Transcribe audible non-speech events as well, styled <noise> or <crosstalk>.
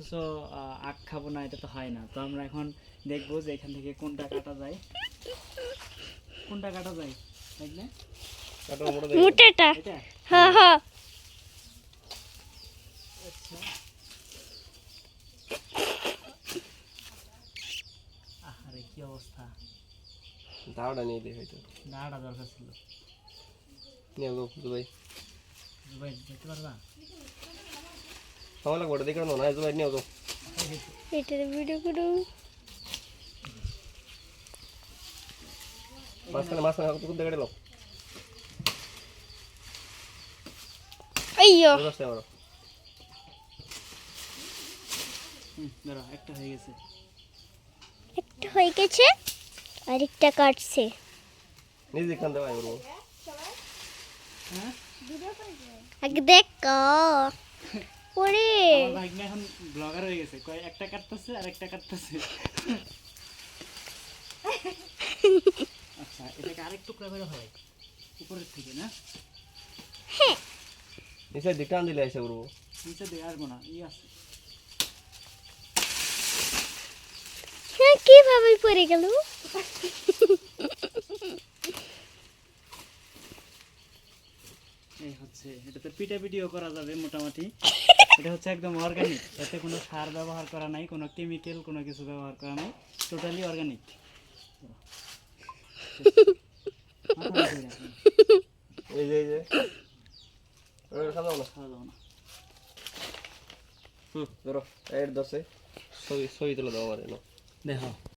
অথচ আখ খাব না এটা তো হয় না। তো আমরা এখন দেখব যে এখান থেকে কোনটা কাটা যায়। কোনটা কাটা যায়? তাই না। মোটাটা। হ্যাঁ হ্যাঁ। আচ্ছা। আরে কি অবস্থা? দাওটা নিয়ে দেখি হয়তো। দাঁড়া দরকার ছিল। নিয়ে জুবাই পারবা? লাগবে ওটা দেখে না একটা হয়ে গেছে একটা হয়ে গেছে আরেকটা কাটছে নিজে খান দেওয়া হ্যাঁ আগে দেখ আমার এখন ব্লগার হয়ে গেছে। কয় একটা কাটতেছে আর একটা কাটতেছে। আচ্ছা এটাকে আরেক টুকরা করে হয়। উপরের থেকে না? নিচে দিকটা আন দিলে এসে করব নিচে দিয়ে আসব না ই আছে। হ্যাঁ কীভাবে পড়ে গেল? এই হচ্ছে এটাতে পিঠা পিঠিও করা যাবে মোটামুটি। <laughs> এটা হচ্ছে একদম অর্গানিক এতে কোনো সার ব্যবহার করা নাই কোনো কেমিক্যাল কোনো কিছু ব্যবহার করা নাই টোটালি অর্গানিক এই যে এই যে। খাওয়া না? খাওয়া না। হুম ধরো এর দশে ছবি ছবি তুলে দাও আমার এনো দেখো।